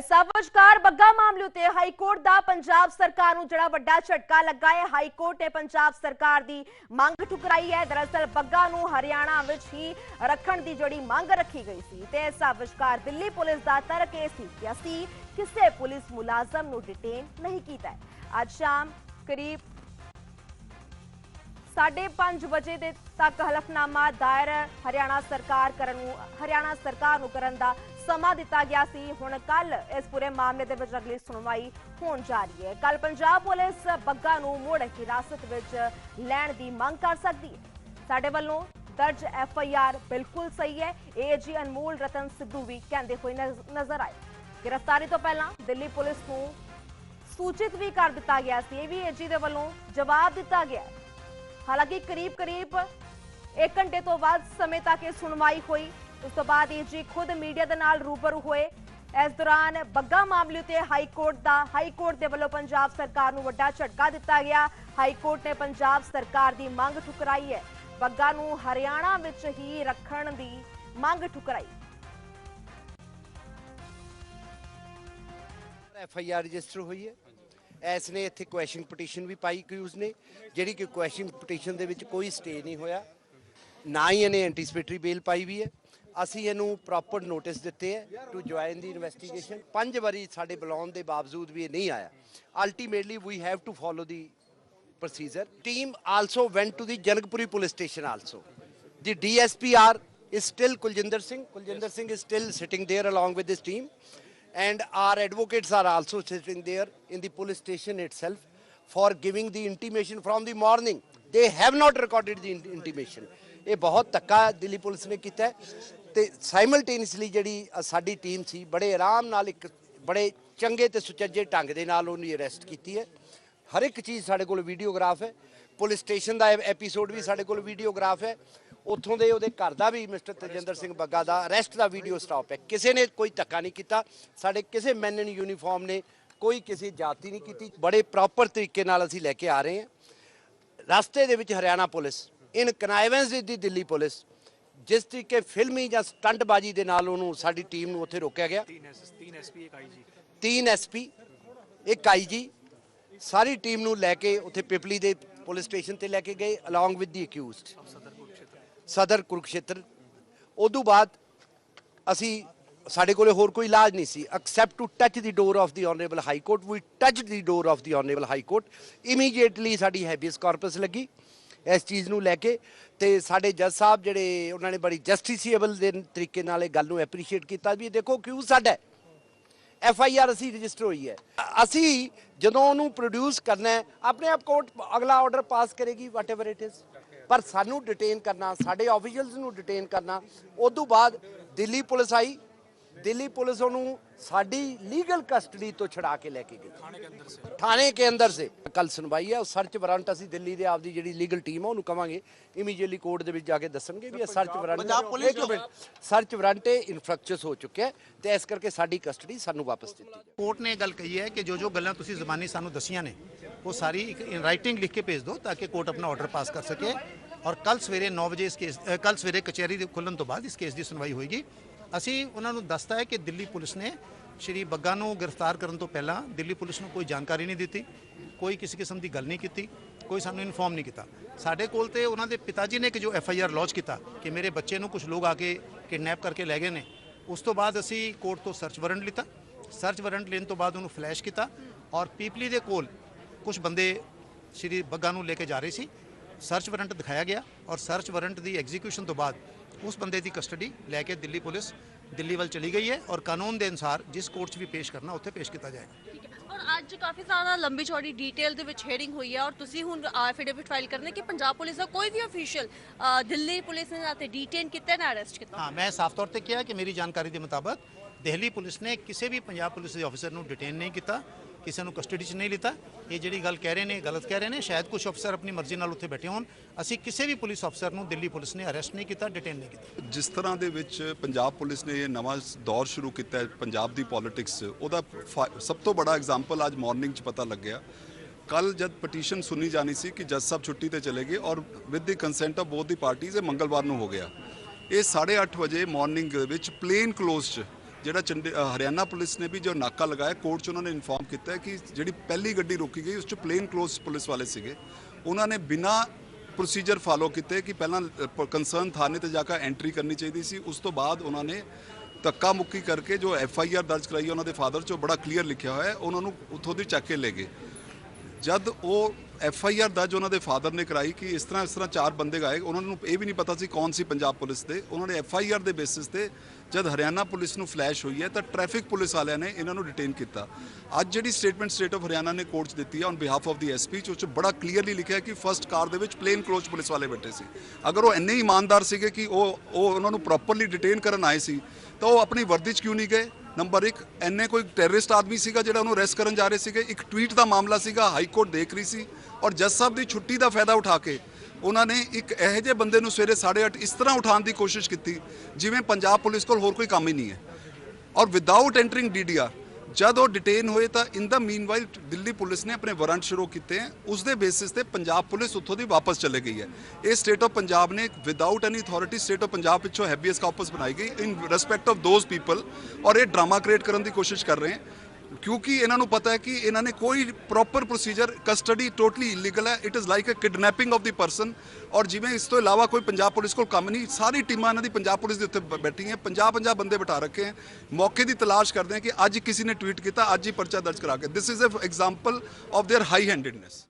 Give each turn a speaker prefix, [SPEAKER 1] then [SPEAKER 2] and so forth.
[SPEAKER 1] ਇਸ ਬੱਗਾ ਮਾਮਲੇ ਉਤੇ ਹਾਈ ਕੋਰਟ ਦਾ ਪੰਜਾਬ ਸਰਕਾਰ ਨੂੰ ਜਿਹੜਾ ਵੱਡਾ ਝਟਕਾ ਲੱਗਾ ਹੈ ਹਾਈ ਕੋਰਟ ਨੇ ਪੰਜਾਬ ਸਰਕਾਰ ਦੀ ਮੰਗ ਠੁਕਰਾਈ ਹੈ। ਦਰਅਸਲ ਬੱਗਾ ਨੂੰ ਹਰਿਆਣਾ ਵਿੱਚ ਹੀ ਰੱਖਣ ਦੀ ਜਿਹੜੀ ਮੰਗ ਰੱਖੀ ਗਈ ਸੀ ਤੇ ਇਸ ਦਿੱਲੀ ਪੁਲਿਸ ਦਾ ਤਰਕ ਇਹ ਸੀ। ਕਿ ਅਸੀਂ ਕਿਸੇ ਪੁਲਿਸ ਮੁਲਾਜ਼ਮ ਨੂੰ ਡਿਟੇਨ ਨਹੀਂ ਕੀਤਾ ਅੱਜ ਸ਼ਾਮ ਕਰੀਬ 5:30 ਵਜੇ ਦੇ ਤੱਕ ਹਲਫਨਾਮਾ ਦਾਇਰ ਹਰਿਆਣਾ ਸਰਕਾਰ ਕਰਨ ਨੂੰ ਹਰਿਆਣਾ ਸਰਕਾਰ ਨੂੰ ਕਰਨ ਦਾ ਸਮਾਂ ਦਿੱਤਾ ਗਿਆ ਸੀ। ਹੁਣ ਕੱਲ ਇਸ ਪੂਰੇ ਮਾਮਲੇ ਦੇ ਵਿੱਚ ਅਗਲੀ ਸੁਣਵਾਈ ਹੋਣ ਜਾ ਰਹੀ ਹੈ। ਕੱਲ ਪੰਜਾਬ ਪੁਲਿਸ ਬੱਗਾ ਨੂੰ ਮੁੜ ਹਿਰਾਸਤ ਵਿੱਚ ਲੈਣ ਦੀ ਮੰਗ ਕਰ ਸਕਦੀ ਹੈ। ਸਾਡੇ ਵੱਲੋਂ ਦਰਜ ਐਫ ਆਈ ਆਰ ਬਿਲਕੁਲ ਸਹੀ ਹੈ। ਏਜੀ ਅਨਮੋਲ ਰਤਨ ਸਿੱਧੂ ਵੀ ਕਹਿੰਦੇ ਹੋਏ ਨਜ਼ਰ ਆਏ। ਗ੍ਰਿਫਤਾਰੀ ਤੋਂ ਪਹਿਲਾਂ ਦਿੱਲੀ ਪੁਲਿਸ ਨੂੰ ਸੂਚਿਤ ਵੀ ਕਰ ਦਿੱਤਾ ਗਿਆ ਸੀ। ਇਹ ਵੀ ਏਜੀ ਦੇ ਵੱਲੋਂ ਜਵਾਬ ਦਿੱਤਾ ਗਿਆ ਹਾਲਾਂਕਿ ਕਰੀਬ ਕਰੀਬ 1 ਘੰਟੇ ਤੋਂ ਬਾਅਦ ਸਮੇਂ ਤੱਕ ਇਹ ਸੁਣਵਾਈ ਹੋਈ। ਉਸ ਤੋਂ ਬਾਅਦ ਏਜੀ ਖੁਦ ਮੀਡੀਆ ਦੇ ਨਾਲ ਰੂਬਰੂ ਹੋਏ। ਇਸ ਦੌਰਾਨ ਬੱਗਾ ਮਾਮਲੇ ਉਤੇ ਹਾਈ ਕੋਰਟ ਦਾ, ਹਾਈ ਕੋਰਟ ਦੇ ਵੱਲੋਂ ਪੰਜਾਬ ਸਰਕਾਰ ਨੂੰ ਵੱਡਾ ਝਟਕਾ ਦਿੱਤਾ ਗਿਆ। ਹਾਈ ਕੋਰਟ ਨੇ ਪੰਜਾਬ ਸਰਕਾਰ ਦੀ ਮੰਗ ਠੁਕਰਾਈ ਹੈ। ਬੱਗਾ ਨੂੰ ਹਰਿਆਣਾ ਵਿੱਚ ਹੀ ਰੱਖਣ ਦੀ ਮੰਗ ਠੁਕਰਾਈ।
[SPEAKER 2] ਐਫ ਆਈ ਆਰ ਰਜਿਸਟਰ ਹੋਈ ਹੈ। ਐਸ ਨੇ ਇੱਥੇ ਕੁਐਸਚਨ ਪਟੀਸ਼ਨ ਵੀ ਪਾਈ ਕਿਊਜ਼ ਨੇ ਜਿਹੜੀ ਕਿ ਕੁਐਸਚਨ ਪਟੀਸ਼ਨ ਦੇ ਵਿੱਚ ਕੋਈ ਸਟੇ ਨਹੀਂ ਹੋਇਆ। ਨਾ ਹੀ ਇਹਨੇ ਐਂਟੀਸਪੇਟਰੀ ਬੇਲ ਪਾਈ ਵੀ ਹੈ। ਅਸੀਂ ਇਹਨੂੰ ਪ੍ਰੋਪਰ ਨੋਟਿਸ ਦਿੱਤੇ ਹੈ ਟੂ ਜੁਆਇਨ ਦੀ ਇਨਵੈਸਟੀਗੇਸ਼ਨ ਪੰਜ ਵਾਰੀ ਸਾਡੇ ਬੁਲਾਉਣ ਦੇ ਬਾਵਜੂਦ ਵੀ ਇਹ ਨਹੀਂ ਆਇਆ ultimately we have to follow the procedure. Team also went to the Janakpuri police station also. The DSPR is still Kuljinder Singh. Kuljinder Singh is still sitting there along with his team. And our advocates are also sitting there in the police station itself for giving the intimation from the morning. They have not recorded the in- intimation. ਇਹ ਬਹੁਤ ਧੱਕਾ Delhi police ਨੇ ਕੀਤਾ ਹੈ ਤੇ simultaneously ਜਿਹੜੀ ਸਾਡੀ team ਸੀ, ਬੜੇ ਆਰਾਮ ਨਾਲ ਇੱਕ, ਬੜੇ ਚੰਗੇ ਤੇ ਸੁਚੱਜੇ ਢੰਗ ਦੇ ਨਾਲ ਉਹਨੂੰ ਅਰੈਸਟ ਕੀਤੀ ਹੈ। ਹਰ ਇੱਕ ਚੀਜ਼ ਸਾਡੇ ਕੋਲ ਵੀਡੀਓਗ੍ਰਾਫ ਹੈ। ਪੁਲਿਸ ਸਟੇਸ਼ਨ ਦਾ ਐਪੀਸੋਡ ਵੀ ਸਾਡੇ ਕੋਲ ਵੀਡੀਓਗ੍ਰਾਫ ਹੈ। ਉੱਥੋਂ ਦੇ ਉਹਦੇ ਘਰ ਦਾ ਵੀ ਮਿਸਟਰ ਤਜਿੰਦਰ ਸਿੰਘ ਬੱਗਾ ਦਾ ਅਰੈਸਟ ਦਾ ਵੀਡੀਓ ਸਟਾਪ ਹੈ। ਕਿਸੇ ਨੇ ਕੋਈ ਧੱਕਾ ਨਹੀਂ ਕੀਤਾ। ਸਾਡੇ ਕਿਸੇ ਮੈਨ ਇਨ ਯੂਨੀਫਾਰਮ ਨੇ ਕੋਈ ਕਿਸੇ ਜਾਤੀ ਨਹੀਂ ਕੀਤੀ। ਬੜੇ ਪ੍ਰੋਪਰ ਤਰੀਕੇ ਨਾਲ ਅਸੀਂ ਲੈ ਕੇ ਆ ਰਹੇ ਹਾਂ। ਰਸਤੇ ਦੇ ਵਿੱਚ Haryana police in connivance the Delhi police ਜਿਸ ਤਰੀਕੇ ਫਿਲਮੀ ਜਾਂ ਸਟੰਟਬਾਜ਼ੀ ਦੇ ਨਾਲ ਉਹਨੂੰ ਸਾਡੀ ਟੀਮ ਨੂੰ ਉੱਥੇ ਰੋਕਿਆ ਗਿਆ। ਤਿੰਨ ਐਸਪੀ ਪੀ ਇੱਕ ਆਈ ਜੀ। ਸਾਰੀ ਟੀਮ ਨੂੰ ਲੈ ਕੇ ਉੱਥੇ ਪਿਪਲੀ ਦੇ ਪੁਲਿਸ ਸਟੇਸ਼ਨ ਤੇ ਲੈ ਕੇ ਗਏ ਅਲੋਂਗ ਵਿਦ ਦੀ ਅਕਿਊਜ਼ਡ ਸਦਰ ਕੁਰਕਸ਼ੇਤਰ। ਉਦੋਂ ਬਾਅਦ ਅਸੀਂ ਸਾਡੇ ਕੋਲੇ ਹੋਰ ਕੋਈ ਇਲਾਜ ਨਹੀਂ ਸੀ। Except to touch the door of the honourable high court we touch the door of the honourable high court immediately ਸਾਡੀ ਹੈਬੀਅਸ ਕਾਰਪਸ ਲੱਗੀ। ਇਸ ਚੀਜ਼ ਨੂੰ ਲੈ ਕੇ ਤੇ ਸਾਡੇ ਜੱਜ ਸਾਹਿਬ ਜਿਹੜੇ ਉਹਨਾਂ ਨੇ ਬੜੀ ਜਸਟਿਸੀਏਬਲ ਦੇ ਤਰੀਕੇ ਨਾਲ ਇਹ ਗੱਲ ਨੂੰ ਐਪਰੀਸ਼ੀਏਟ ਕੀਤਾ ਵੀ ਦੇਖੋ ਕਿਉਂ ਸਾਡਾ ਐਫ ਆਈ ਆਰ ਅਸੀਂ ਰਜਿਸਟਰ ਹੋਈ ਹੈ। ਅਸੀਂ ਜਦੋਂ ਉਹਨੂੰ ਪ੍ਰੋਡਿਊਸ ਕਰਨਾ ਹੈ, ਆਪਣੇ ਆਪ ਕੋਰਟ ਅਗਲਾ ਆਰਡਰ ਪਾਸ ਕਰੇਗੀ ਵਾਟਐਵਰ ਇਟ ਇਜ਼ ਪਰ ਸਾਨੂੰ ਡਿਟੇਨ ਕਰਨਾ, ਸਾਡੇ ਆਫੀਸ਼ੀਅਲਸ ਨੂੰ ਡਿਟੇਨ ਕਰਨਾ ਉਸ ਤੋਂ ਬਾਅਦ ਦਿੱਲੀ ਪੁਲਿਸ ਆਈ ਦਿੱਲੀ ਪੁਲਿਸ ਉਹਨੂੰ ਸਾਡੀ ਲੀਗਲ ਕਸਟਡੀ ਤੋਂ ਛੜਾ ਕੇ ਲੈ ਕੇ ਗਈ।
[SPEAKER 3] ਥਾਣੇ ਕੇ ਅੰਦਰ ਸੇ।
[SPEAKER 2] ਥਾਣੇ ਦੇ ਅੰਦਰ ਸੇ। ਕੱਲ ਸੁਣਵਾਈ ਹੈ ਉਹ ਸਰਚ ਵਾਰੰਟ ਅਸੀਂ ਦਿੱਲੀ ਦੇ ਆਪਦੀ ਜਿਹੜੀ ਲੀਗਲ ਟੀਮ ਹੈ ਉਹਨੂੰ ਕਵਾਂਗੇ। ਇਮੀਡੀਏਟਲੀ ਕੋਰਟ ਦੇ ਵਿੱਚ ਜਾ ਕੇ ਦੱਸਣਗੇ ਵੀ ਇਹ ਸਰਚ ਵਾਰੰਟ ਇੱਕ ਮਿੰਟ। ਸਰਚ ਵਾਰੰਟ ਇਨਫ੍ਰੈਕਚਸ ਹੋ ਚੁੱਕਿਆ ਤੇ ਇਸ ਕਰਕੇ ਸਾਡੀ ਕਸਟਡੀ ਸਾਨੂੰ ਵਾਪਸ ਦਿੱਤੀ
[SPEAKER 4] ਕੋਰਟ ਨੇ ਇਹ ਗੱਲ ਕਹੀ ਹੈ ਕਿ ਜੋ ਜੋ ਗੱਲਾਂ ਤੁਸੀਂ ਜ਼ਬਾਨੀ ਸਾਨੂੰ ਦੱਸੀਆਂ ਨੇ ਉਹ ਸਾਰੀ ਇੱਕ ਰਾਈਟਿੰਗ ਲਿਖ ਕੇ ਭੇਜ ਦਿਓ ਤਾਂ ਕਿ ਕੋਰਟ ਆਪਣਾ ਆਰਡਰ ਪਾਸ ਕਰ ਸਕੇ। ਔਰ ਕੱਲ ਸਵੇਰੇ 9 ਵਜੇ ਇਸ ਕੇਸ ਕੱਲ ਸਵੇਰੇ ਕਚਹਿਰੀ ਦੇ ਖੁੱਲਣ ਤੋਂ ਬਾਅਦ ਇਸ ਕੇਸ ਦੀ ਸੁਣਵਾਈ ਹੋਏਗੀ। ਅਸੀਂ ਉਹਨਾਂ ਨੂੰ ਦੱਸਤਾ ਹੈ ਕਿ ਦਿੱਲੀ ਪੁਲਿਸ ਨੇ ਸ਼੍ਰੀ ਬੱਗਾ ਨੂੰ ਗ੍ਰਿਫਤਾਰ ਕਰਨ ਤੋਂ ਪਹਿਲਾਂ ਦਿੱਲੀ ਪੁਲਿਸ ਨੂੰ ਕੋਈ ਜਾਣਕਾਰੀ ਨਹੀਂ ਦਿੱਤੀ, ਕੋਈ ਕਿਸੇ ਕਿਸਮ ਦੀ ਗੱਲ ਨਹੀਂ ਕੀਤੀ, ਕੋਈ ਸਾਨੂੰ ਇਨਫੋਰਮ ਨਹੀਂ ਕੀਤਾ। ਸਾਡੇ ਕੋਲ ਤੇ ਉਹਨਾਂ ਦੇ ਪਿਤਾ ਜੀ ਨੇ ਇੱਕ ਜੋ ਐਫ ਆਈ ਆਰ ਲੌਂਚ ਕੀਤਾ ਕਿ ਮੇਰੇ ਬੱਚੇ ਨੂੰ ਕੁਝ ਲੋਕ ਆ ਕੇ ਕਿਡਨੈਪ ਕਰਕੇ ਲੈ ਗਏ ਨੇ। ਉਸ ਤੋਂ ਬਾਅਦ ਅਸੀਂ ਕੋਰਟ ਤੋਂ ਸਰਚ ਵਾਰੰਟ ਲਿੱਤਾ। ਸਰਚ ਵਾਰੰਟ ਲੈਣ ਤੋਂ ਬਾਅਦ ਉਹਨੂੰ ਫਲੈਸ਼ ਕੀਤਾ ਔਰ ਪੀਪਲੀ ਦੇ ਕੋਲ ਕੁਝ ਬੰਦੇ ਸ਼੍ਰੀ ਬੱਗਾ ਨੂੰ ਲੈ ਕੇ ਜਾ ਰਹੇ ਸੀ। ਸਰਚ ਵਾਰੰਟ ਦਿਖਾਇਆ ਗਿਆ ਔਰ ਸਰਚ ਵਾਰੰਟ ਦੀ ਐਗਜ਼ੀਕਿਊਸ਼ਨ ਤੋਂ ਬਾਅਦ ਉਸ ਬੰਦੇ ਦੀ ਕਸਟਡੀ ਲੈ ਕੇ ਦਿੱਲੀ ਪੁਲਿਸ ਦਿੱਲੀ ਵੱਲ ਚਲੀ ਗਈ ਹੈ ਔਰ ਕਾਨੂੰਨ ਦੇ ਅਨੁਸਾਰ ਜਿਸ ਕੋਰਟ 'ਚ ਵੀ ਪੇਸ਼ ਕਰਨਾ ਉੱਥੇ ਪੇਸ਼ ਕੀਤਾ ਜਾਏਗਾ।
[SPEAKER 5] ਠੀਕ ਹੈ। ਔਰ ਅੱਜ ਕਾਫੀ ਜ਼ਿਆਦਾ ਲੰਬੀ ਚੌੜੀ ਡਿਟੇਲ ਦੇ ਵਿੱਚ ਹੈਡਿੰਗ ਹੋਈ ਹੈ ਔਰ ਤੁਸੀਂ ਹੁਣ ਐਫੀਡੇਵਿਟ ਫਾਈਲ ਕਰਨੇ ਕਿ ਪੰਜਾਬ ਪੁਲਿਸ ਦਾ ਕੋਈ ਵੀ ਅਫੀਸ਼ੀਅਲ ਦਿੱਲੀ ਪੁਲਿਸ ਨੇ ਨਾ ਤੇ ਡਿਟੇਨ ਕੀਤਾ ਨਾ ਅਰੈਸਟ ਕੀਤਾ।
[SPEAKER 4] ਹਾਂ ਮੈਂ ਸਾਫ਼ ਤੌਰ ਤੇ ਕਿਹਾ ਕਿ ਮੇਰੀ ਜਾਣਕਾਰੀ ਦੇ ਮੁਤਾਬਕ ਦਿੱਲੀ ਪੁਲਿਸ ਨੇ ਕਿਸੇ ਵੀ ਪੰਜਾਬ ਪੁਲਿਸ ਦੇ ਅਫਸਰ ਨੂੰ ਡਿਟੇਨ ਨਹੀਂ ਕੀਤਾ। ਕਿਸੇ ਨੂੰ ਕਸਟਡੀ 'ਚ ਨਹੀਂ ਲਿੱਤਾ। ਇਹ ਜਿਹੜੀ ਗੱਲ ਕਹਿ ਰਹੇ ਨੇ, ਗਲਤ ਕਹਿ ਰਹੇ ਨੇ, ਸ਼ਾਇਦ ਕੁਝ ਅਫਸਰ ਆਪਣੀ ਮਰਜ਼ੀ ਨਾਲ ਉੱਥੇ ਬੈਠੇ ਹੋਣ। ਅਸੀਂ ਕਿਸੇ ਵੀ ਪੁਲਿਸ ਅਫਸਰ ਨੂੰ ਦਿੱਲੀ ਪੁਲਿਸ ਨੇ ਅਰੈਸਟ ਨਹੀਂ ਕੀਤਾ ਡਿਟੇਨ ਨਹੀਂ ਕੀਤਾ।
[SPEAKER 6] ਜਿਸ ਤਰ੍ਹਾਂ ਦੇ ਵਿੱਚ ਪੰਜਾਬ ਪੁਲਿਸ ਨੇ ਇਹ ਨਵਾਂ ਦੌਰ ਸ਼ੁਰੂ ਕੀਤਾ ਹੈ ਪੰਜਾਬ ਦੀ ਪੋਲਿਟਿਕਸ 'ਚ, ਉਹਦਾ ਫਾ- ਸਭ ਤੋਂ ਬੜਾ ਐਗਜ਼ਾਮਪਲ ਅੱਜ ਮਾਰਨਿੰਗ 'ਚ ਪਤਾ ਲੱਗਿਆ। ਕੱਲ ਜਦ ਪਟੀਸ਼ਨ ਸੁਣੀ ਜਾਣੀ ਸੀ ਕਿ ਜੱਜ ਸਾਹਿਬ ਛੁੱਟੀ ਤੇ ਚਲੇ ਗਏ ਔਰ with the consent of both the parties ਇਹ ਮੰਗਲਵਾਰ ਨੂੰ ਹੋ ਗਿਆ। ਇਹ 8:30 ਵਜੇ ਮਾਰਨਿੰਗ ਦੇ ਵਿੱਚ ਪਲੇਨ ਕਲੋਜ਼ 'ਚ ਜਿਹੜਾ ਚੰਡੀ ਹਰਿਆਣਾ ਪੁਲਿਸ ਨੇ ਵੀ ਜੋ ਨਾਕਾ ਲਗਾਇਆ, ਕੋਰਟ 'ਚ ਉਹਨਾਂ ਨੇ ਇਨਫੋਰਮ ਕੀਤਾ ਕਿ ਜਿਹੜੀ ਪਹਿਲੀ ਗੱਡੀ ਰੋਕੀ ਗਈ, ਉਸ 'ਚ ਪਲੇਨ ਕਲੋਜ਼ ਪੁਲਿਸ ਵਾਲੇ ਸੀਗੇ। ਉਹਨਾਂ ਨੇ ਬਿਨਾ ਪ੍ਰੋਸੀਜਰ ਫਾਲੋ ਕੀਤੇ ਕਿ ਪਹਿਲਾਂ ਕੰਸਰਨ ਥਾਣੇ ਤੇ ਜਾ ਕੇ ਐਂਟਰੀ ਕਰਨੀ ਚਾਹੀਦੀ ਸੀ। ਉਸ ਤੋਂ ਬਾਅਦ ਉਹਨਾਂ ਨੇ ਧੱਕਾ ਮੁੱਕੀ ਕਰਕੇ ਜੋ ਐਫ ਆਈ ਆਰ ਦਰਜ ਕਰਾਈ ਉਹਨਾਂ ਦੇ ਫਾਦਰ 'ਚੋਂ ਬੜਾ ਕਲੀਅਰ ਲਿਖਿਆ ਹੋਇਆ ਉਹਨਾਂ ਨੂੰ ਉੱਥੋਂ ਦੀ ਚੱਕ ਕੇ ਲੈ ਗਏ। ਜਦ ਉਹ ਐਫ ਆਈ ਆਰ ਦਰਜ ਉਹਨਾਂ ਦੇ ਫਾਦਰ ਨੇ ਕਰਾਈ ਕਿ ਇਸ ਤਰ੍ਹਾਂ ਇਸ ਤਰ੍ਹਾਂ ਚਾਰ ਬੰਦੇ ਗਾਏ। ਉਹਨਾਂ ਨੂੰ ਇਹ ਵੀ ਨਹੀਂ ਪਤਾ ਸੀ ਕੌਣ ਸੀ ਪੰਜਾਬ ਪੁਲਿਸ ਦੇ। ਉਹਨਾਂ ਨੇ ਐਫ ਆਈ ਆਰ ਦੇ ਬੇਸਿਸ ਤੇ ਜਦ ਹਰਿਆਣਾ ਪੁਲਿਸ ਨੂੰ ਫਲੈਸ਼ ਹੋਈ ਹੈ ਤਾਂ ਟ੍ਰੈਫਿਕ ਪੁਲਿਸ ਵਾਲਿਆਂ ਨੇ ਇਹਨਾਂ ਨੂੰ ਡਿਟੇਨ ਕੀਤਾ। ਅੱਜ ਜਿਹੜੀ ਸਟੇਟਮੈਂਟ ਸਟੇਟ ਆਫ ਹਰਿਆਣਾ ਨੇ ਕੋਰਟ 'ਚ ਦਿੱਤੀ ਹੈ on behalf of the SP ਚ ਉਹ 'ਚ ਬੜਾ ਕਲੀਅਰਲੀ ਲਿਖਿਆ ਕਿ ਫਰਸਟ ਕਾਰ ਦੇ ਵਿੱਚ ਪਲੇਨ ਕਲੋਜ਼ ਪੁਲਿਸ ਵਾਲੇ ਬੈਠੇ ਸੀ। ਅਗਰ ਉਹ ਇੰਨੇ ਇਮਾਨਦਾਰ ਸੀਗੇ ਕਿ ਉਹ ਉਹ ਉਹਨਾਂ ਨੂੰ ਪ੍ਰੋਪਰਲੀ ਡਿਟੇਨ ਕਰਨ ਆਏ ਸੀ, ਤਾਂ ਉਹ ਆਪਣੀ ਵਰਦੀ 'ਚ ਕਿਉਂ ਨਹੀਂ ਗਏ? ਨੰਬਰ 1 ਐਨੇ ਕੋਈ ਟੈਰਰਿਸਟ ਆਦਮੀ ਸੀਗਾ ਜਿਹੜਾ ਉਹਨੂੰ ਅਰੈਸਟ ਕਰਨ ਜਾ ਰਹੇ ਸੀਗੇ। ਇੱਕ ਟਵੀਟ ਦਾ ਮਾਮਲਾ ਸੀਗਾ ਹਾਈ ਕੋਰਟ ਦੇਖ ਰਹੀ ਸੀ ਔਰ ਜੱਜ ਸਾਹਿਬ ਦੀ ਛੁੱਟੀ ਦਾ ਫਾਇਦਾ ਉਠਾ ਕੇ ਉਹਨਾਂ ਨੇ ਇੱਕ ਇਹੋ ਜਿਹੇ ਬੰਦੇ ਨੂੰ ਸਵੇਰੇ 8:30 ਇਸ ਤਰ੍ਹਾਂ ਉਠਾਉਣ ਦੀ ਕੋਸ਼ਿਸ਼ ਕੀਤੀ ਜਿਵੇਂ ਪੰਜਾਬ ਪੁਲਿਸ ਕੋਲ ਹੋਰ ਕੋਈ ਕੰਮ ਹੀ ਨਹੀਂ ਹੈ। ਔਰ ਵਿਦਆਊਟ ਐਂਟਰਿੰਗ ਡੀਡੀਆਰ ਜਦ ਉਹ ਡਿਟੇਨ ਹੋਏ ਤਾਂ in the meanwhile Delhi police ਨੇ ਆਪਣੇ ਵਾਰੰਟ ਸ਼ੁਰੂ ਕੀਤੇ। ਹੈ ਉਸ ਦੇ ਬੇਸਿਸ ਤੇ ਪੰਜਾਬ ਪੁਲਿਸ ਉੱਥੋਂ ਦੀ ਵਾਪਸ ਚਲੇ ਗਈ ਹੈ। ਇਹ ਸਟੇਟ ਆਫ ਪੰਜਾਬ ਨੇ without any authority state of Punjab ਪਿੱਛੋਂ ਹੈਬੀਅਸ ਕਾਰਪਸ ਬਣਾਈ ਗਈ। In respect of those people ਔਰ ਇਹ ਡਰਾਮਾ ਕ੍ਰੀਏਟ ਕਰਨ ਦੀ ਕੋਸ਼ਿਸ਼ ਕਰ ਰਹੇ ਹੈ। ਕਿਉਂਕਿ ਇਹਨਾਂ ਨੂੰ ਪਤਾ ਹੈ ਕਿ ਇਹਨਾਂ ਨੇ ਕੋਈ proper procedure custody totally illegal ਹੈ it is like a kidnapping of the person ਔਰ ਜਿਵੇਂ ਇਸ ਤੋਂ ਇਲਾਵਾ ਕੋਈ ਪੰਜਾਬ ਪੁਲਿਸ ਕੋਲ ਕੰਮ ਨਹੀਂ ਸਾਰੀ ਟੀਮਾਂ ਇਹਨਾਂ ਦੀ ਪੰਜਾਬ ਪੁਲਿਸ ਦੇ ਉੱਤੇ ਬ- ਬੈਠੀਆਂ 50 50 ਬੰਦੇ ਬਿਠਾ ਰੱਖੇ ਹੈ ਮੌਕੇ ਦੀ ਤਲਾਸ਼ ਕਰਦੇ ਹੈ ਕਿ ਅੱਜ ਕਿਸੇ ਨੇ ਟਵੀਟ ਕੀਤਾ ਅੱਜ ਹੀ ਪਰਚਾ ਦਰਜ ਕਰਾ ਕੇ this is a example of their high handedness